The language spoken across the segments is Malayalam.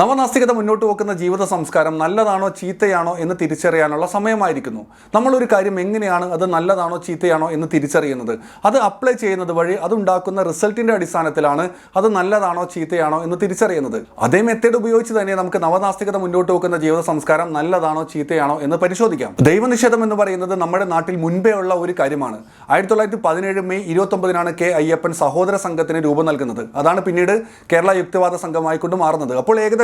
നവനാസ്തികത മുന്നോട്ട് വെക്കുന്ന ജീവിത സംസ്കാരം നല്ലതാണോ ചീത്തയാണോ എന്ന് തിരിച്ചറിയാനുള്ള സമയമായിരിക്കുന്നു. നമ്മളൊരു കാര്യം എങ്ങനെയാണ് അത് നല്ലതാണോ ചീത്തയാണോ എന്ന് തിരിച്ചറിയുന്നത്. അത് അപ്ലൈ ചെയ്യുന്നത് വഴി അതുണ്ടാക്കുന്ന റിസൾട്ടിന്റെ അടിസ്ഥാനത്തിലാണ് അത് നല്ലതാണോ ചീത്തയാണോ എന്ന് തിരിച്ചറിയുന്നത്. അതേ മെത്തേഡ് ഉപയോഗിച്ച് തന്നെ നമുക്ക് നവനാസ്തികത മുന്നോട്ട് വെക്കുന്ന ജീവിത സംസ്കാരം നല്ലതാണോ ചീത്തയാണോ എന്ന് പരിശോധിക്കാം. ദൈവനിഷേധം എന്ന് പറയുന്നത് നമ്മുടെ നാട്ടിൽ മുൻപേ ഉള്ള ഒരു കാര്യമാണ്. ആയിരത്തി തൊള്ളായിരത്തി പതിനേഴ് മെയ് ഇരുപത്തൊമ്പതിനാണ് കെ അയ്യപ്പൻ സഹോദര സംഘത്തിന് രൂപം നൽകുന്നത്. അതാണ് പിന്നീട് കേരള യുക്തിവാദ സംഘമായിക്കൊണ്ട് മാറുന്നത്. അപ്പോൾ ഏകദേശം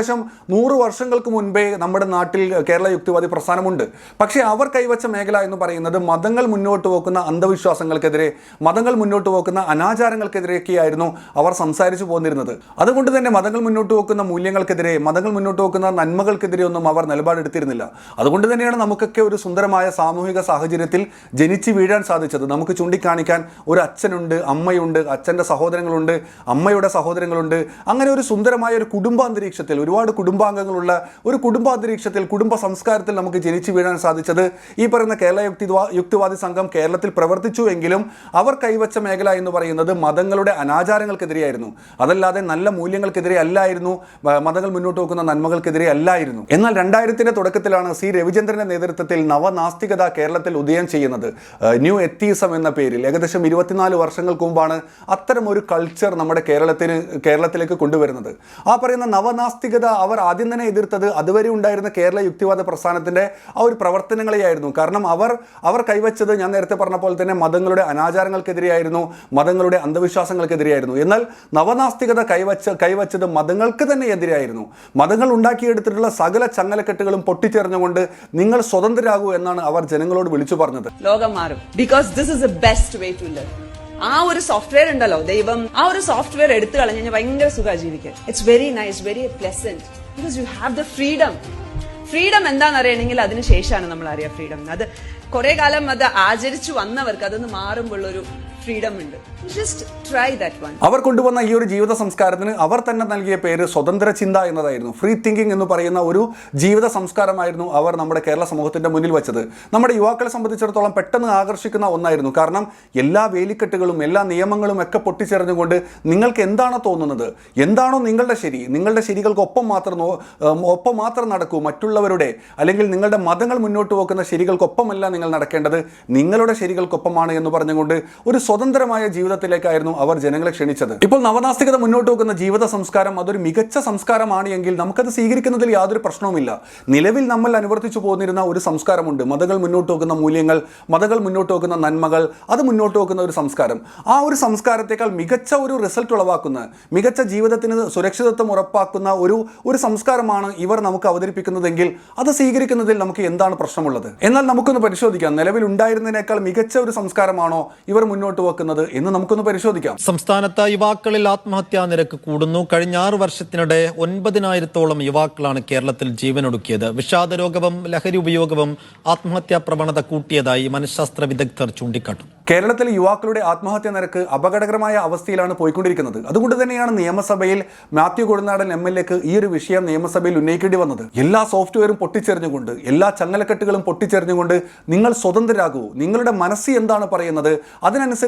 നൂറ് വർഷങ്ങൾക്ക് മുൻപേ നമ്മുടെ നാട്ടിൽ കേരള യുക്തിവാദി പ്രസ്ഥാനമുണ്ട്. പക്ഷേ അവർ കൈവച്ച മേഖല എന്ന് പറയുന്നത് മതങ്ങൾ മുന്നോട്ട് വെക്കുന്ന അന്ധവിശ്വാസങ്ങൾക്കെതിരെ മതങ്ങൾ മുന്നോട്ട് വെക്കുന്ന അനാചാരങ്ങൾക്കെതിരെയൊക്കെയായിരുന്നു അവർ സംസാരിച്ചു പോന്നിരുന്നത്. അതുകൊണ്ട് തന്നെ മതങ്ങൾ മുന്നോട്ട് വെക്കുന്ന മൂല്യങ്ങൾക്കെതിരെ മതങ്ങൾ മുന്നോട്ട് വെക്കുന്ന നന്മകൾക്കെതിരെ ഒന്നും അവർ നിലപാടെടുത്തിരുന്നില്ല. അതുകൊണ്ട് തന്നെയാണ് നമുക്കൊക്കെ ഒരു സുന്ദരമായ സാമൂഹിക സാഹചര്യത്തിൽ ജനിച്ച് വീഴാൻ സാധിച്ചത്. നമുക്ക് ചൂണ്ടിക്കാണിക്കാൻ ഒരു അച്ഛനുണ്ട് അമ്മയുണ്ട് അച്ഛന്റെ സഹോദരങ്ങളുണ്ട് അമ്മയുടെ സഹോദരങ്ങളുണ്ട്. അങ്ങനെ ഒരു സുന്ദരമായ ഒരു കുടുംബാന്തരീക്ഷത്തിൽ ഒരുപാട് കുടുംബാംഗങ്ങളുള്ള ഒരു കുടുംബാന്തരീക്ഷത്തിൽ കുടുംബ സംസ്കാരത്തിൽ നമുക്ക് ജനിച്ചു വീഴാൻ സാധിച്ചത് ഈ പറയുന്ന കേരള യുക്തിവാ യുക്തിവാദി സംഘം കേരളത്തിൽ പ്രവർത്തിച്ചു എങ്കിലും അവർ കൈവച്ച മേഖല എന്ന് പറയുന്നത് മതങ്ങളുടെ അനാചാരങ്ങൾക്കെതിരെയായിരുന്നു. അതല്ലാതെ നല്ല മൂല്യങ്ങൾക്കെതിരെ അല്ലായിരുന്നു. മതങ്ങൾ മുന്നോട്ട് വെക്കുന്ന നന്മകൾക്കെതിരെ അല്ലായിരുന്നു. എന്നാൽ രണ്ടായിരത്തിന്റെ തുടക്കത്തിലാണ് സി രവിചന്ദ്രന്റെ നേതൃത്വത്തിൽ നവനാസ്തികത കേരളത്തിൽ ഉദയം ചെയ്യുന്നത്. ന്യൂ എത്തീസം എന്ന പേരിൽ. ഏകദേശം ഇരുപത്തിനാല് വർഷങ്ങൾക്ക് മുമ്പാണ് അത്തരം ഒരു കൾച്ചർ നമ്മുടെ കേരളത്തിന് കേരളത്തിലേക്ക് കൊണ്ടുവരുന്നത്. ആ പറയുന്ന നവനാസ്തികത അവർ ആദ്യം തന്നെ എതിർത്തത് അതുവരെ ഉണ്ടായിരുന്ന കേരള യുക്തിവാദ പ്രസ്ഥാനത്തിന്റെ ആ ഒരു പ്രവർത്തനങ്ങളെയായിരുന്നു. കാരണം അവർ അവർ കൈവച്ചത് ഞാൻ നേരത്തെ പറഞ്ഞ പോലെ തന്നെ മതങ്ങളുടെ അനാചാരങ്ങൾക്കെതിരെയായിരുന്നു മതങ്ങളുടെ അന്ധവിശ്വാസങ്ങൾക്കെതിരെയായിരുന്നു. എന്നാൽ നവനാസ്തികത കൈവച്ച കൈവച്ചത് മതങ്ങൾക്ക് തന്നെ എതിരായിരുന്നു. മതങ്ങൾ ഉണ്ടാക്കിയെടുത്തിട്ടുള്ള സകല ചങ്ങലക്കെട്ടുകളും പൊട്ടിച്ചെറിഞ്ഞുകൊണ്ട് നിങ്ങൾ സ്വതന്ത്രരാകൂ എന്നാണ് അവർ ജനങ്ങളോട് വിളിച്ചു പറഞ്ഞത്. ലോകം മാറും. Because this is best way to live ആ ഒരു സോഫ്റ്റ്വെയർ ഉണ്ടല്ലോ ദൈവം. ആ ഒരു സോഫ്റ്റ്വെയർ എടുത്തു കളഞ്ഞു കഴിഞ്ഞാൽ ഭയങ്കര സുഖമാണ് ജീവിക്കാൻ. It's very nice very pleasant because you have the freedom freedom എന്താണെന്ന് അറിയണമെങ്കിൽ അതിന് ശേഷമാണ് നമ്മൾ അറിയാം ഫ്രീഡം അത് കുറെ കാലം അത് ആചരിച്ചു വന്നവർക്ക് അതൊന്ന് മാറുമ്പോൾ ഒരു ഫ്രീഡം ഉണ്ട്. ജസ്റ്റ് ട്രൈ ദാറ്റ് വൺ അവർ കൊണ്ടുവന്ന ഈ ഒരു ജീവിത സംസ്കാരത്തിന് അവർ തന്നെ നൽകിയ പേര് സ്വതന്ത്ര ചിന്ത എന്നതായിരുന്നു. ഫ്രീ തിങ്കിങ് എന്ന് പറയുന്ന ഒരു ജീവിത സംസ്കാരമായിരുന്നു അവർ നമ്മുടെ കേരള സമൂഹത്തിന്റെ മുന്നിൽ വെച്ചത്. നമ്മുടെ യുവാക്കളെ സംബന്ധിച്ചിടത്തോളം പെട്ടെന്ന് ആകർഷിക്കുന്ന ഒന്നായിരുന്നു. കാരണം എല്ലാ വേലിക്കെട്ടുകളും എല്ലാ നിയമങ്ങളും ഒക്കെ പൊട്ടിച്ചെറിഞ്ഞുകൊണ്ട് നിങ്ങൾക്ക് എന്താണോ തോന്നുന്നത്? എന്താണോ നിങ്ങളുടെ ശരി? നിങ്ങളുടെ ശരികൾക്ക് ഒപ്പം മാത്രം ഒപ്പം മാത്രം നടക്കൂ. മറ്റുള്ളവരുടെ അല്ലെങ്കിൽ നിങ്ങളുടെ മതങ്ങൾ മുന്നോട്ട് പോകുന്ന ശരികൾക്കൊപ്പമല്ല നിങ്ങൾ നടക്കേണ്ടത്. നിങ്ങളുടെ ശരികൾക്കൊപ്പമാണ് എന്ന് പറഞ്ഞുകൊണ്ട് ഒരു സ്വതന്ത്രമായ ജീവിതത്തിലേക്കായിരുന്നു അവർ ജനങ്ങളെ ക്ഷണിച്ചത്. ഇപ്പോൾ നവനാസ്തികത മുന്നോട്ട് വെക്കുന്ന ജീവിത സംസ്കാരം അതൊരു മികച്ച സംസ്കാരമാണ് എങ്കിൽ നമുക്കത് സ്വീകരിക്കുന്നതിൽ യാതൊരു പ്രശ്നവുമില്ല. നിലവിൽ നമ്മൾ അനുവർത്തിച്ചു പോന്നിരുന്ന ഒരു സംസ്കാരമുണ്ട്. മതകൾ മുന്നോട്ട് വെക്കുന്ന മൂല്യങ്ങൾ മതകൾ മുന്നോട്ട് വെക്കുന്ന നന്മകൾ അത് മുന്നോട്ട് വെക്കുന്ന ഒരു സംസ്കാരം. ആ ഒരു സംസ്കാരത്തേക്കാൾ മികച്ച ഒരു റിസൾട്ട് ഉളവാക്കുന്ന മികച്ച ജീവിതത്തിന് സുരക്ഷിതത്വം ഉറപ്പാക്കുന്ന ഒരു ഒരു സംസ്കാരമാണ് ഇവർ നമുക്ക് അവതരിപ്പിക്കുന്നതെങ്കിൽ അത് സ്വീകരിക്കുന്നതിൽ നമുക്ക് എന്താണ് പ്രശ്നമുള്ളത്? എന്നാൽ നമുക്കൊന്ന് പരിശോധിക്കാം. നിലവിൽ ഉണ്ടായിരുന്നതിനേക്കാൾ മികച്ച ഒരു സംസ്കാരമാണോ ഇവർ മുന്നോട്ട് വെക്കുന്നത് എന്ന് നമുക്കൊന്ന് പരിശോധിക്കാം. സംസ്ഥാനത്ത് യുവാക്കളിൽ ആത്മഹത്യാ നിരക്ക് കൂടുന്നു. കഴിഞ്ഞ ആറ് വർഷത്തിനിടെ ഒൻപതിനായിരത്തോളം യുവാക്കളാണ് കേരളത്തിൽ ജീവനൊടുക്കിയത്. വിഷാദരോഗവും ലഹരി ഉപയോഗവും ആത്മഹത്യാ പ്രവണത കൂട്ടിയതായി മനഃശാസ്ത്ര വിദഗ്ധർ ചൂണ്ടിക്കാട്ടും കേരളത്തിലെ യുവാക്കളുടെ ആത്മഹത്യാ നിരക്ക് അപകടകരമായ അവസ്ഥയിലാണ് പോയിക്കൊണ്ടിരിക്കുന്നത്. അതുകൊണ്ട് തന്നെയാണ് നിയമസഭയിൽ മാത്യു കൊടുനാടൻ എം എൽ എക്ക് ഈ ഒരു വിഷയം നിയമസഭയിൽ ഉന്നയിക്കേണ്ടി വന്നത്. എല്ലാ സോഫ്റ്റ്വെയറും പൊട്ടിച്ചെറിഞ്ഞുകൊണ്ട് എല്ലാ ചങ്ങലക്കെട്ടുകളും പൊട്ടിച്ചെറിഞ്ഞുകൊണ്ട് നിങ്ങൾ സ്വതന്ത്രരാകൂ. നിങ്ങളുടെ മനസ്സ് എന്താണ് പറയുന്നത്?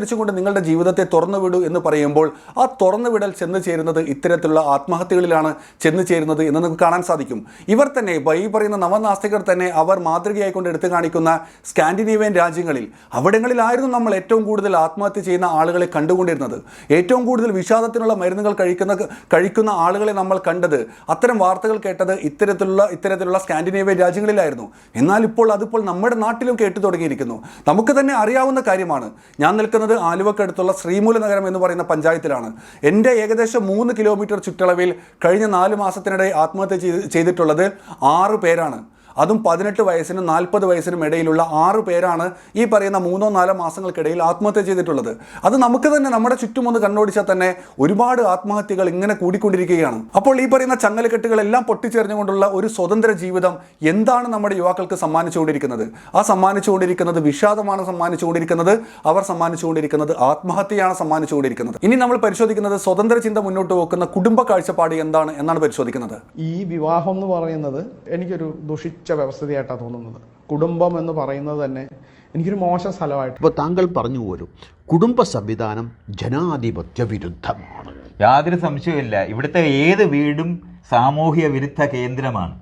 അതിനനുസരിച്ചുകൊണ്ട് നിങ്ങളുടെ ജീവിതത്തെ തുറന്നുവിടൂ എന്ന് പറയുമ്പോൾ ആ തുറന്നുവിടൽ ചെന്ന് ചേരുന്നത് ഇത്തരത്തിലുള്ള ആത്മഹത്യകളിലാണ് ചെന്ന് ചേരുന്നത് എന്ന് നമുക്ക് കാണാൻ സാധിക്കും. ഇവർ തന്നെ ഈ പറയുന്ന നവനാസ്തികർ തന്നെ അവർ മാതൃകയായിക്കൊണ്ട് എടുത്തു കാണിക്കുന്ന സ്കാൻഡിനേവിയൻ രാജ്യങ്ങളിൽ അവിടങ്ങളിലായിരുന്നു നമ്മൾ ഏറ്റവും കൂടുതൽ ആത്മഹത്യ ചെയ്യുന്ന ആളുകളെ കണ്ടുകൊണ്ടിരുന്നത്. ഏറ്റവും കൂടുതൽ വിഷാദത്തിനുള്ള മരുന്നുകൾ കഴിക്കുന്ന കഴിക്കുന്ന ആളുകളെ നമ്മൾ കണ്ടത് അത്തരം വാർത്തകൾ കേട്ടത് ഇത്തരത്തിലുള്ള ഇത്തരത്തിലുള്ള സ്കാൻഡിനേവിയൻ രാജ്യങ്ങളിലായിരുന്നു. എന്നാൽ ഇപ്പോൾ അതിപ്പോൾ നമ്മുടെ നാട്ടിലും കേട്ടു തുടങ്ങിയിരിക്കുന്നു. നമുക്ക് തന്നെ അറിയാവുന്ന കാര്യമാണ്. ഞാൻ നിൽക്കുന്നത് ആലുവക്കടുത്തുള്ള ശ്രീമൂല നഗരം എന്ന് പറയുന്ന പഞ്ചായത്തിലാണ്. എന്റെ ഏകദേശം മൂന്ന് കിലോമീറ്റർ ചുറ്റളവിൽ കഴിഞ്ഞ നാല് മാസത്തിനിടെ ആത്മഹത്യ ചെയ്ത് ചെയ്തിട്ടുള്ളത് ആറ് പേരാണ്. അതും പതിനെട്ട് വയസ്സിനും നാൽപ്പത് വയസ്സിനും ഇടയിലുള്ള ആറ് പേരാണ് ഈ പറയുന്ന മൂന്നോ നാലോ മാസങ്ങൾക്കിടയിൽ ആത്മഹത്യ ചെയ്തിട്ടുള്ളത്. അത് നമുക്ക് തന്നെ നമ്മുടെ ചുറ്റും ഒന്ന് കണ്ണോടിച്ചാൽ തന്നെ ഒരുപാട് ആത്മഹത്യകൾ ഇങ്ങനെ കൂടിക്കൊണ്ടിരിക്കുകയാണ്. അപ്പോൾ ഈ പറയുന്ന ചങ്ങലക്കെട്ടുകളെല്ലാം പൊട്ടിച്ചെറിഞ്ഞുകൊണ്ടുള്ള ഒരു സ്വതന്ത്ര ജീവിതം എന്താണ് നമ്മുടെ യുവാക്കൾക്ക് സമ്മാനിച്ചുകൊണ്ടിരിക്കുന്നത്? ആ സമ്മാനിച്ചുകൊണ്ടിരിക്കുന്നത് വിഷാദമാണ് സമ്മാനിച്ചുകൊണ്ടിരിക്കുന്നത് അവർ സമ്മാനിച്ചുകൊണ്ടിരിക്കുന്നത് ആത്മഹത്യയാണ് സമ്മാനിച്ചുകൊണ്ടിരിക്കുന്നത്. ഇനി നമ്മൾ പരിശോധിക്കുന്നത് സ്വതന്ത്ര ചിന്ത മുന്നോട്ട് വെക്കുന്ന കുടുംബ കാഴ്ചപ്പാട് എന്താണ് എന്നാണ് പരിശോധിക്കുന്നത്. ഈ വിവാഹം എന്ന് പറയുന്നത് എനിക്കൊരു ദുഷിച്ച വ്യവസ്ഥയായിട്ടാണ് തോന്നുന്നത്. കുടുംബം എന്ന് പറയുന്നത് തന്നെ എനിക്കൊരു മോശം സ്ഥലമായിട്ട് ഇപ്പോൾ താങ്കൾ പറഞ്ഞു പോലും കുടുംബ സംവിധാനം ജനാധിപത്യ വിരുദ്ധമാണ്. യാതൊരു സംശയമില്ല ഇവിടുത്തെ ഏത് വീടും സാമൂഹ്യ വിരുദ്ധ കേന്ദ്രമാണ്.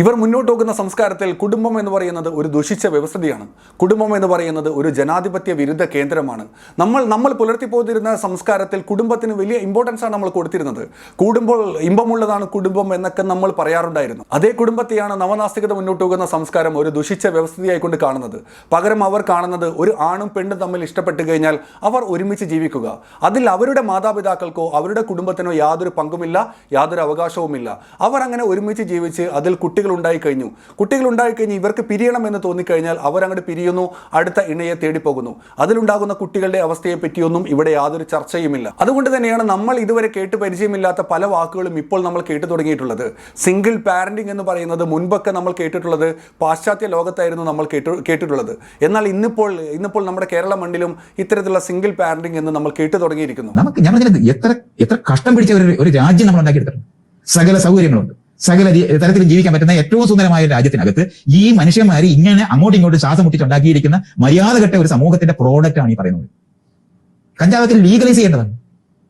ഇവർ മുന്നോട്ട് പോകുന്ന സംസ്കാരത്തിൽ കുടുംബം എന്ന് പറയുന്നത് ഒരു ദുഷിച്ച വ്യവസ്ഥയാണ് കുടുംബം എന്ന് പറയുന്നത് ഒരു ജനാധിപത്യ വിരുദ്ധ കേന്ദ്രമാണ്. നമ്മൾ നമ്മൾ പുലർത്തിപ്പോതിരുന്ന സംസ്കാരത്തിൽ കുടുംബത്തിന് വലിയ ഇമ്പോർട്ടൻസ് ആണ് നമ്മൾ കൊടുത്തിരുന്നത്. കൂടുമ്പോൾ ഇമ്പമുള്ളതാണ് കുടുംബം എന്നൊക്കെ നമ്മൾ പറയാറുണ്ടായിരുന്നു. അതേ കുടുംബത്തെയാണ് നവനാസ്തികത മുന്നോട്ട് പോകുന്ന സംസ്കാരം ഒരു ദുഷിച്ച വ്യവസ്ഥയായിക്കൊണ്ട് കാണുന്നത്. പകരം അവർ കാണുന്നത് ഒരു ആണും പെണ്ണും തമ്മിൽ ഇഷ്ടപ്പെട്ട് കഴിഞ്ഞാൽ അവർ ഒരുമിച്ച് ജീവിക്കുക. അതിൽ അവരുടെ മാതാപിതാക്കൾക്കോ അവരുടെ കുടുംബത്തിനോ യാതൊരു പങ്കുമില്ല യാതൊരു അവകാശവുമില്ല. അവർ അങ്ങനെ ഒരുമിച്ച് ജീവിച്ച് അതിൽ കുട്ടികൾ ഉണ്ടായി കഴിഞ്ഞു കുട്ടികൾ ഉണ്ടായിക്കഴിഞ്ഞ് ഇവർക്ക് പിരിയണം എന്ന് തോന്നിക്കഴിഞ്ഞാൽ അങ്ങോട്ട് പിരിയുന്നു അടുത്ത ഇണയെ തേടിപ്പോകുന്നു. അതിലുണ്ടാകുന്ന കുട്ടികളുടെ അവസ്ഥയെ പറ്റിയൊന്നും ഇവിടെ യാതൊരു ചർച്ചയുമില്ല. അതുകൊണ്ട് തന്നെയാണ് നമ്മൾ ഇതുവരെ കേട്ട് പരിചയമില്ലാത്ത പല വാക്കുകളും ഇപ്പോൾ നമ്മൾ കേട്ടു തുടങ്ങിയിട്ടുള്ളത്. സിംഗിൾ പാരന്റിംഗ് എന്ന് പറയുന്നത് മുൻപൊക്കെ നമ്മൾ കേട്ടിട്ടുള്ളത് പാശ്ചാത്യ ലോകത്തായിരുന്നു നമ്മൾ കേട്ടു കേട്ടിട്ടുള്ളത്. എന്നാൽ ഇന്നിപ്പോൾ ഇന്നിപ്പോൾ നമ്മുടെ കേരള മണ്ണിലും ഇത്തരത്തിലുള്ള സിംഗിൾ പാരന്റിംഗ് എന്ന് നമ്മൾ കേട്ടു തുടങ്ങിയിരിക്കുന്നു. നമുക്ക് ഞാൻ എത്ര എത്ര കഷ്ടം പിടിച്ച ഒരു രാജ്യം നമ്മൾ ഉണ്ടാക്കിയെടുത്തിട്ടുണ്ട്. സകല സൗകര്യങ്ങളുണ്ട്. സകല തരത്തിൽ ജീവിക്കാൻ പറ്റുന്ന ഏറ്റവും സുന്ദരമായ ഒരു രാജ്യത്തിനകത്ത് ഈ മനുഷ്യന്മാർ ഇങ്ങനെ അങ്ങോട്ടും ഇങ്ങോട്ടും ശ്വാസം മുട്ടിച്ചുണ്ടാക്കിയിരിക്കുന്ന മര്യാദഘട്ട ഒരു സമൂഹത്തിന്റെ പ്രോഡക്റ്റ് ആണ് ഈ പറയുന്നത്. കഞ്ചാവത്തിൽ ലീഗലൈസ് ചെയ്യേണ്ടതാണ്.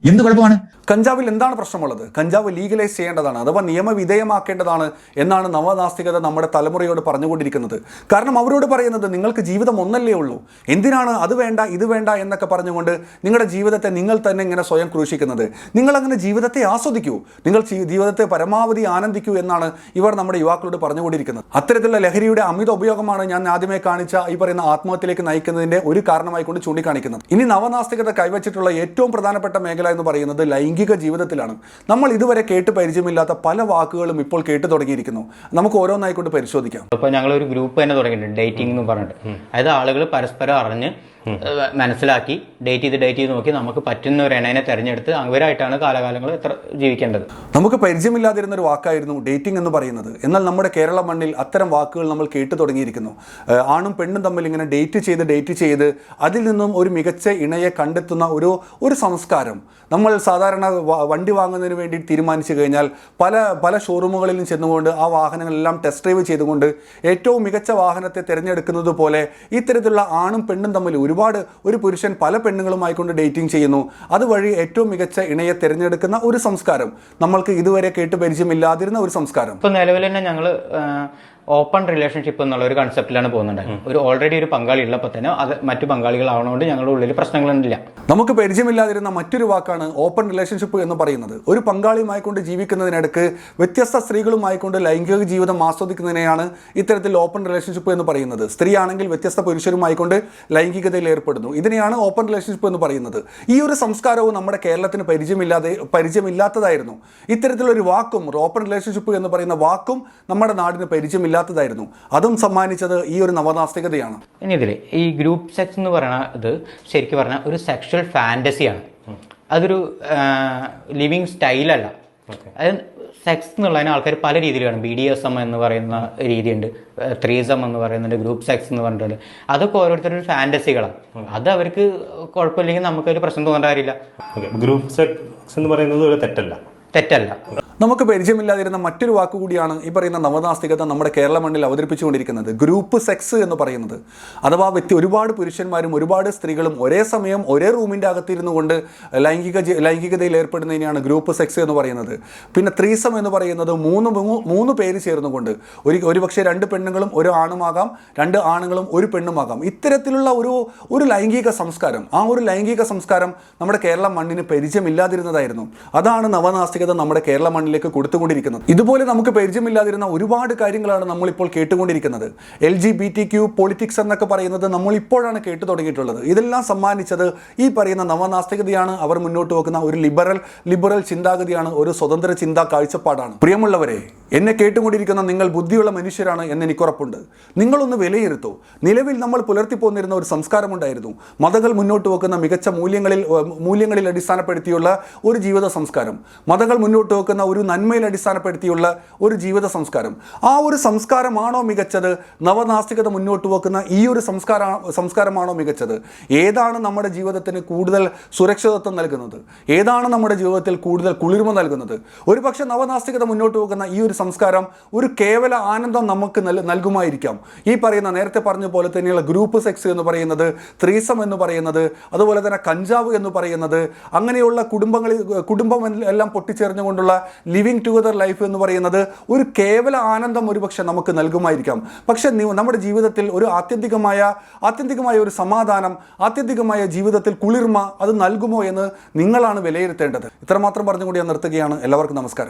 എന്ത് കുഴപ്പമാണ്? കഞ്ചാവിൽ എന്താണ് പ്രശ്നമുള്ളത്? കഞ്ചാവ് ലീഗലൈസ് ചെയ്യേണ്ടതാണ് അഥവാ നിയമവിധേയമാക്കേണ്ടതാണ് എന്നാണ് നവനാസ്തികത നമ്മുടെ തലമുറയോട് പറഞ്ഞുകൊണ്ടിരിക്കുന്നത്. കാരണം അവരോട് പറയുന്നത് നിങ്ങൾക്ക് ജീവിതം ഒന്നല്ലേ ഉള്ളൂ. എന്തിനാണ് അത് വേണ്ട ഇത് വേണ്ട എന്നൊക്കെ പറഞ്ഞുകൊണ്ട് നിങ്ങളുടെ ജീവിതത്തെ നിങ്ങൾ തന്നെ ഇങ്ങനെ സ്വയം ക്രൂശിക്കുന്നത്. നിങ്ങൾ അങ്ങനെ ജീവിതത്തെ ആസ്വദിക്കൂ. നിങ്ങൾ ജീവിതത്തെ പരമാവധി ആനന്ദിക്കൂ എന്നാണ് ഇവർ നമ്മുടെ യുവാക്കളോട് പറഞ്ഞുകൊണ്ടിരിക്കുന്നത്. അത്തരത്തിലുള്ള ലഹരിയുടെ അമിത ഉപയോഗമാണ് ഞാൻ ആദ്യമേ കാണിച്ച ഈ പറയുന്ന ആത്മഹത്യയിലേക്ക് നയിക്കുന്നതിന്റെ ഒരു കാരണമായിക്കൊണ്ട് ചൂണ്ടിക്കാണിക്കുന്നത്. ഇനി നവനാസ്തികത കൈവച്ചിട്ടുള്ള ഏറ്റവും പ്രധാനപ്പെട്ട മേഖല എന്ന് പറയുന്നത് ലൈംഗിക ജീവിതത്തിലാണ്. നമ്മൾ ഇതുവരെ കേട്ട് പരിചയമില്ലാത്ത പല വാക്കുകളും ഇപ്പോൾ കേട്ടു തുടങ്ങിയിരിക്കുന്നു. നമുക്ക് ഓരോന്നായിക്കൊണ്ട് പരിശോധിക്കാം. ഇപ്പൊ ഞങ്ങൾ ഒരു ഗ്രൂപ്പ് തന്നെ തുടങ്ങിയിട്ടുണ്ട്. ഡേറ്റിംഗ് എന്ന് പറഞ്ഞിട്ട്. അതായത് ആളുകൾ പരസ്പരം അറിഞ്ഞ് മനസ്സിലാക്കി ഡേറ്റ് ചെയ്ത് ഡേറ്റ് ചെയ്ത് നോക്കി നമുക്ക് പറ്റുന്ന ഒരു എണ്ണനെ തെരഞ്ഞെടുത്ത് അവരായിട്ടാണ് കാലകാലങ്ങൾ എത്ര ജീവിക്കേണ്ടത്. നമുക്ക് പരിചയമില്ലാതിരുന്ന ഒരു വാക്കായിരുന്നു ഡേറ്റിംഗ് എന്ന് പറയുന്നത്. എന്നാൽ നമ്മുടെ കേരള മണ്ണിൽ അത്തരം വാക്കുകൾ നമ്മൾ കേട്ടു തുടങ്ങിയിരിക്കുന്നു. ആണും പെണ്ണും തമ്മിൽ ഇങ്ങനെ ഡേറ്റ് ചെയ്ത് ഡേറ്റ് ചെയ്ത് അതിൽ നിന്നും ഒരു മികച്ച ഇണയെ കണ്ടെത്തുന്ന ഒരു ഒരു സംസ്കാരം നമ്മൾ സാധാരണ വണ്ടി വാങ്ങുന്നതിന് വേണ്ടി തീരുമാനിച്ചു കഴിഞ്ഞാൽ പല പല ഷോറൂമുകളിലും ചെന്നുകൊണ്ട് ആ വാഹനങ്ങളെല്ലാം ടെസ്റ്റ് ഡ്രൈവ് ചെയ്തുകൊണ്ട് ഏറ്റവും മികച്ച വാഹനത്തെ തിരഞ്ഞെടുക്കുന്നത് പോലെ ഇത്തരത്തിലുള്ള ആണും പെണ്ണും തമ്മിൽ ഒരുപാട് ഒരു പുരുഷൻ പല പെണ്ണുങ്ങളുമായിക്കൊണ്ട് ഡേറ്റിംഗ് ചെയ്യുന്നു. അതുവഴി ഏറ്റവും മികച്ച ഇണയെ തിരഞ്ഞെടുക്കുന്ന ഒരു സംസ്കാരം. നമ്മൾക്ക് ഇതുവരെ കേട്ട് പരിചയമില്ലാതിരുന്ന ഒരു സംസ്കാരം. ഇപ്പൊ നിലവിൽ തന്നെ ഞങ്ങൾ ഓപ്പൺ റിലേഷൻഷിപ്പ് എന്നുള്ള ഒരു കൺസെപ്റ്റിലാണ് പോകുന്നുണ്ട് ഒരു ഓൾറെഡി ഒരു പങ്കാളി ഉള്ളപ്പോൾ തന്നെ അത് മറ്റു പങ്കാളികളാവണോണ്ട് ഞങ്ങളുടെ ഉള്ളിൽ പ്രശ്നങ്ങളൊന്നുമില്ല നമുക്ക് പരിചയമില്ലാതിരുന്ന മറ്റൊരു വാക്കാണ് ഓപ്പൺ റിലേഷൻഷിപ്പ് എന്ന് പറയുന്നത്. ഒരു പങ്കാളിയുമായി കൊണ്ട് ജീവിക്കുന്നതിനിടക്ക് വ്യത്യസ്ത സ്ത്രീകളുമായി കൊണ്ട് ലൈംഗിക ജീവിതം ആസ്വദിക്കുന്നതിനെയാണ് ഇത്തരത്തിൽ ഓപ്പൺ റിലേഷൻഷിപ്പ് എന്ന് പറയുന്നത്. സ്ത്രീ ആണെങ്കിൽ വ്യത്യസ്ത പുരുഷരുമായി കൊണ്ട് ലൈംഗികതയിൽ ഏർപ്പെടുന്നു. ഇതിനെയാണ് ഓപ്പൺ റിലേഷൻഷിപ്പ് എന്ന് പറയുന്നത്. ഈ ഒരു സംസ്കാരവും നമ്മുടെ കേരളത്തിന് പരിചയമില്ലാതെ പരിചയമില്ലാത്തതായിരുന്നു. ഇത്തരത്തിലൊരു വാക്കും ഓപ്പൺ റിലേഷൻഷിപ്പ് എന്ന് പറയുന്ന വാക്കും നമ്മുടെ നാടിന് പരിചയമില്ലാത്തതായിരുന്നു അതും സമ്മാനിച്ചത് ഈ ഒരു നവനാസ്തികതയാണ്. ഇനി ഇതിൽ ഈ ഗ്രൂപ്പ് സെക്സ് എന്ന് പറയുന്ന ഇത് ശരിക്കും പറഞ്ഞാൽ ഒരു സെക്ഷൽ ഫാന്റസിയാണ് അതൊരു ലിവിങ് സ്റ്റൈലല്ല അത് സെക്സ് എന്നുള്ളതിന് ആൾക്കാർ പല രീതിയിലാണ് കാണും. ബി ഡി എസ് എം എന്ന് പറയുന്ന രീതിയുണ്ട്. ത്രീസം എന്ന് പറയുന്നുണ്ട് ഗ്രൂപ്പ് സെക്സ് എന്ന് പറഞ്ഞിട്ടുണ്ട്. അതൊക്കെ ഓരോരുത്തരുടെ ഫാന്റസികളാണ് അത് അവർക്ക് കുഴപ്പമില്ലെങ്കിൽ നമുക്കൊരു പ്രശ്നം തോന്നേണ്ട കാര്യമില്ല. ഗ്രൂപ്പ് സെക്സ് എന്ന് പറയുന്നത് ഒരു തെറ്റല്ല. തെറ്റല്ല. നമുക്ക് പരിചയമില്ലാതിരുന്ന മറ്റൊരു വാക്കുകൂടിയാണ് ഈ പറയുന്ന നവനാസ്തികത നമ്മുടെ കേരള മണ്ണിൽ അവതരിപ്പിച്ചുകൊണ്ടിരിക്കുന്നത്. ഗ്രൂപ്പ് സെക്സ് എന്ന് പറയുന്നത്. അഥവാ വ്യക്തി ഒരുപാട് പുരുഷന്മാരും ഒരുപാട് സ്ത്രീകളും ഒരേ സമയം ഒരേ റൂമിന്റെ അകത്തിരുന്നു കൊണ്ട് ലൈംഗിക ലൈംഗികതയിൽ ഏർപ്പെടുന്നതിനെയാണ് ഗ്രൂപ്പ് സെക്സ് എന്ന് പറയുന്നത്. പിന്നെ ത്രീസം എന്ന് പറയുന്നത് മൂന്ന് മൂന്ന് പേര് ചേർന്നുകൊണ്ട് ഒരു ഒരുപക്ഷെ രണ്ട് പെണ്ണുങ്ങളും ഒരു ആണുമാകാം രണ്ട് ആണുങ്ങളും ഒരു പെണ്ണുമാകാം. ഇത്തരത്തിലുള്ള ഒരു ഒരു ലൈംഗിക സംസ്കാരം ആ ഒരു ലൈംഗിക സംസ്കാരം നമ്മുടെ കേരള മണ്ണിന് പരിചയമില്ലാതിരുന്നതായിരുന്നു. അതാണ് നവനാസ്തികത നമ്മുടെ കേരള മണ്ണിലേക്ക് കൊടുത്തുകൊണ്ടിരിക്കുന്നത്. ഇതുപോലെ നമുക്ക് പരിചയമില്ലാതിരുന്ന ഒരുപാട് കാര്യങ്ങളാണ് നമ്മളിപ്പോൾ കേട്ടുകൊണ്ടിരിക്കുന്നത്. L G B T Q politics എന്നൊക്കെ പറയുന്നത് നമ്മൾ ഇപ്പോഴാണ് കേട്ടു തുടങ്ങിയിട്ടുള്ളത്. ഇതെല്ലാം സമ്മാനിച്ചത് ഈ പറയുന്ന നവനാസ്തികതയാണ് അവർ മുന്നോട്ട് വെക്കുന്ന ഒരു ലിബറൽ ലിബറൽ ചിന്താഗതിയാണ് ഒരു സ്വതന്ത്ര ചിന്താ കാഴ്ചപ്പാടാണ്. പ്രിയമുള്ളവരെ എന്നെ കേട്ടുകൊണ്ടിരിക്കുന്ന നിങ്ങൾ ബുദ്ധിയുള്ള മനുഷ്യരാണ് എന്ന് എനിക്ക് ഉറപ്പുണ്ട് നിങ്ങളൊന്ന് വിലയിരുത്തൂ. നിലവിൽ നമ്മൾ പുലർത്തിപ്പോന്നിരുന്ന ഒരു സംസ്കാരമുണ്ടായിരുന്നു മതങ്ങൾ മുന്നോട്ട് വെക്കുന്ന മികച്ച മൂല്യങ്ങളിൽ മൂല്യങ്ങളിൽ അടിസ്ഥാനപ്പെടുത്തിയുള്ള ഒരു ജീവിത സംസ്കാരം. മതങ്ങൾ മുന്നോട്ട് വെക്കുന്ന ഒരു നന്മയിൽ അടിസ്ഥാനപ്പെടുത്തിയുള്ള ഒരു ജീവിത സംസ്കാരം. ആ ഒരു സംസ്കാരമാണോ മികച്ചത്? നവനാസ്തികത മുന്നോട്ട് വെക്കുന്ന ഈ ഒരു സംസ്കാര സംസ്കാരമാണോ മികച്ചത്? ഏതാണ് നമ്മുടെ ജീവിതത്തിന് കൂടുതൽ സുരക്ഷിതത്വം നൽകുന്നത്? ഏതാണ് നമ്മുടെ ജീവിതത്തിൽ കൂടുതൽ കുളിർമ നൽകുന്നത്? ഒരുപക്ഷെ നവനാസ്തികത മുന്നോട്ട് വെക്കുന്ന ഈ ഒരു സംസ്കാരം ഒരു കേവല ആനന്ദം നമുക്ക് നൽകുമായിരിക്കാം. ഈ പറയുന്ന നേരത്തെ പറഞ്ഞ പോലെ തന്നെയുള്ള ഗ്രൂപ്പ് സെക്സ് എന്ന് പറയുന്നത് ത്രീസം എന്ന് പറയുന്നത് അതുപോലെ തന്നെ കഞ്ചാവ് എന്ന് പറയുന്നത് അങ്ങനെയുള്ള കുടുംബങ്ങളിൽ കുടുംബം എല്ലാം പൊട്ടിച്ചേർന്നുകൊണ്ടുള്ള ലിവിങ് ടുഗദർ ലൈഫ് എന്ന് പറയുന്നത് ഒരു കേവല ആനന്ദം ഒരുപക്ഷെ നമുക്ക് നൽകുമായിരിക്കാം. പക്ഷെ നമ്മുടെ ജീവിതത്തിൽ ഒരു ആത്യന്തികമായ ആത്യന്തികമായ ഒരു സമാധാനം ആത്യന്തികമായ ജീവിതത്തിൽ കുളിർമ അത് നൽകുമോ എന്ന് നിങ്ങളാണ് വിലയിരുത്തേണ്ടത്. ഇത്രമാത്രം പറഞ്ഞുകൊണ്ട് ഞാൻ നിർത്തുകയാണ്. എല്ലാവർക്കും നമസ്കാരം.